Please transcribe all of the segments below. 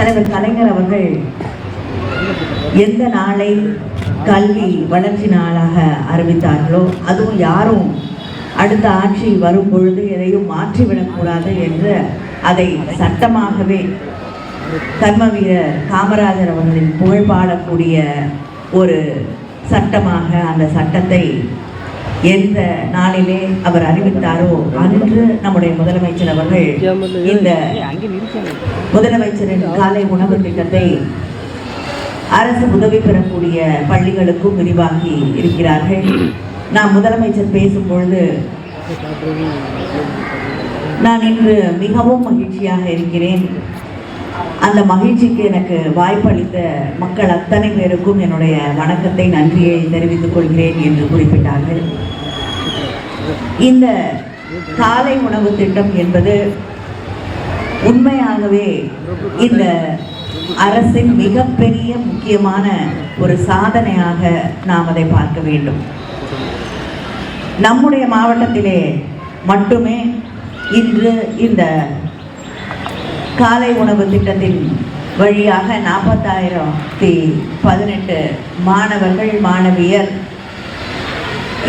தலைவர் கலைஞர் அவர்கள் எந்த நாளை கல்வி வளர்ச்சி நாளாக அறிவித்தார்களோ அதுவும் யாரும் அடுத்த ஆட்சி வரும் பொழுது எதையும் மாற்றிவிடக்கூடாது என்று அதை சட்டமாகவே கர்ம வீரர் காமராஜர் அவர்களின் புகழ் பாடக்கூடிய ஒரு சட்டமாக அந்த சட்டத்தை எந்த நாளிலே அவர் அறிவித்தாரோ அன்று நம்முடைய முதலமைச்சர் அவர்கள் இந்த முதலமைச்சரின் காலை உணவு திட்டத்தை அரசு உதவி பெறக்கூடிய பள்ளிகளுக்கும் விரிவாக்கி இருக்கிறார்கள். நான் முதலமைச்சர் பேசும் பொழுது நான் இன்று மிகவும் மகிழ்ச்சியாக இருக்கிறேன். அந்த மகிழ்ச்சிக்கு எனக்கு வாய்ப்பளித்த மக்கள் அத்தனை பேருக்கும் என்னுடைய வணக்கத்தை நன்றியை தெரிவித்துக் கொள்கிறேன் என்று குறிப்பிட்டார்கள். இந்த காலை உணவு திட்டம் என்பது உண்மையாகவே இந்த அரசின் மிகப்பெரிய முக்கியமான ஒரு சாதனையாக நாம் அதை பார்க்க வேண்டும். நம்முடைய மாவட்டத்திலே மட்டுமே இன்று இந்த காலை உணவு திட்டத்தின் வழியாக நாற்பத்தாயிரத்தி பதினெட்டு மாணவர்கள் மாணவியர்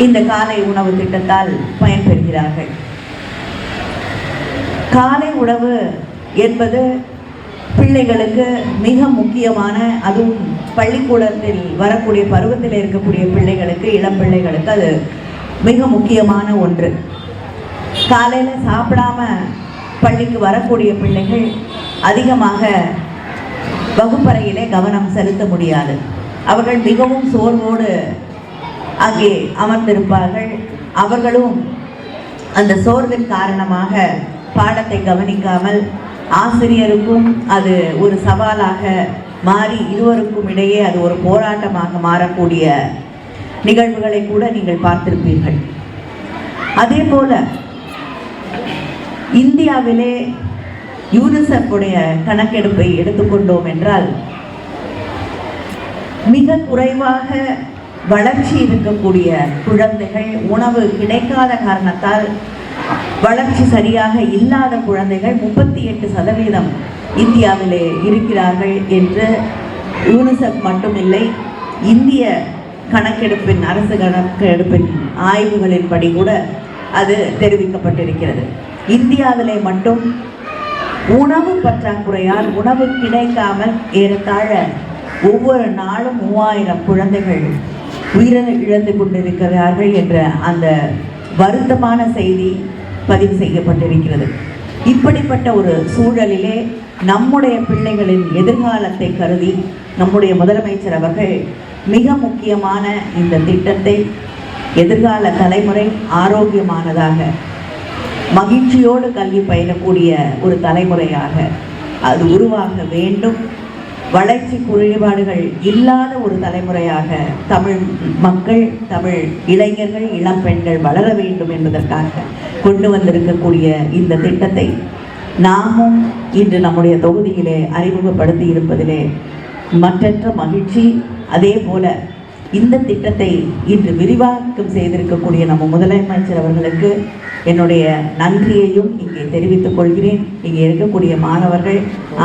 இந்த காலை உணவு திட்டத்தால் பயன்பெறுகிறார்கள். காலை உணவு என்பது பிள்ளைகளுக்கு மிக முக்கியமான அதுவும் பள்ளிக்கூடத்தில் வரக்கூடிய பருவத்தில் இருக்கக்கூடிய பிள்ளைகளுக்கு இளம் பிள்ளைகளுக்கு அது மிக முக்கியமான ஒன்று. காலையில் சாப்பிடாம பள்ளிக்கு வரக்கூடிய பிள்ளைகள் அதிகமாக வகுப்பறையிலே கவனம் செலுத்த முடியாது. அவர்கள் மிகவும் சோர்வோடு அங்கே அமர்ந்திருப்பார்கள். அவர்களும் அந்த சோர்வின் காரணமாக பாடத்தை கவனிக்காமல் ஆசிரியருக்கும் அது ஒரு சவாலாக மாறி இருவருக்கும் இடையே அது ஒரு போராட்டமாக மாறக்கூடிய நிகழ்வுகளை கூட நீங்கள் பார்த்திருப்பீர்கள். அதே போல இந்தியாவிலே யூனிசெஃபுடைய கணக்கெடுப்பை எடுத்துக்கொண்டோம் என்றால் மிக குறைவாக வளர்ச்சி இருக்கக்கூடிய குழந்தைகள் உணவு கிடைக்காத காரணத்தால் வளர்ச்சி சரியாக இல்லாத குழந்தைகள் முப்பத்தி எட்டு சதவீதம் இந்தியாவிலே இருக்கிறார்கள் என்று யூனிசெஃப் மட்டுமில்லை இந்திய கணக்கெடுப்பின் அரசு கணக்கெடுப்பின் ஆய்வுகளின்படி கூட அது தெரிவிக்கப்பட்டிருக்கிறது. இந்தியாவிலே மட்டும் உணவு பற்றாக்குறையால் உணவு கிடைக்காமல் ஏறத்தாழ ஒவ்வொரு நாளும் மூவாயிரம் குழந்தைகள் உயிரை இழந்து கொண்டிருக்கிறார்கள் என்ற அந்த வருத்தமான செய்தி பதிவு செய்யப்பட்டிருக்கிறது. இப்படிப்பட்ட ஒரு சூழலிலே நம்முடைய பிள்ளைகளின் எதிர்காலத்தை கருதி நம்முடைய முதலமைச்சர் அவர்கள் மிக முக்கியமான இந்த திட்டத்தை எதிர்கால தலைமுறை ஆரோக்கியமானதாக மகிழ்ச்சியோடு கல்வி பயிலக்கூடிய ஒரு தலைமுறையாக அது உருவாக வேண்டும். வளர்ச்சி குறைபாடுகள் இல்லாத ஒரு தலைமுறையாக தமிழ் மக்கள் தமிழ் இளைஞர்கள் இளம் பெண்கள் வளர வேண்டும் என்பதற்காக கொண்டு வந்திருக்கக்கூடிய இந்த திட்டத்தை நாமும் இன்று நம்முடைய தொகுதியிலே அறிமுகப்படுத்தி இருப்பதிலே மற்றற்ற மகிழ்ச்சி. அதே போல இந்த திட்டத்தை இன்று விரிவாக்கம் செய்திருக்கக்கூடிய நம்ம முதலமைச்சர் அவர்களுக்கு என்னுடைய நன்றியையும் இங்கே தெரிவித்துக் கொள்கிறேன். இங்கே இருக்கக்கூடிய மாணவர்கள்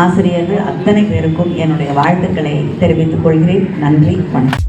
ஆசிரியர்கள் அத்தனை பேருக்கும் என்னுடைய வாழ்த்துக்களை தெரிவித்துக் கொள்கிறேன். நன்றி வணக்கம்.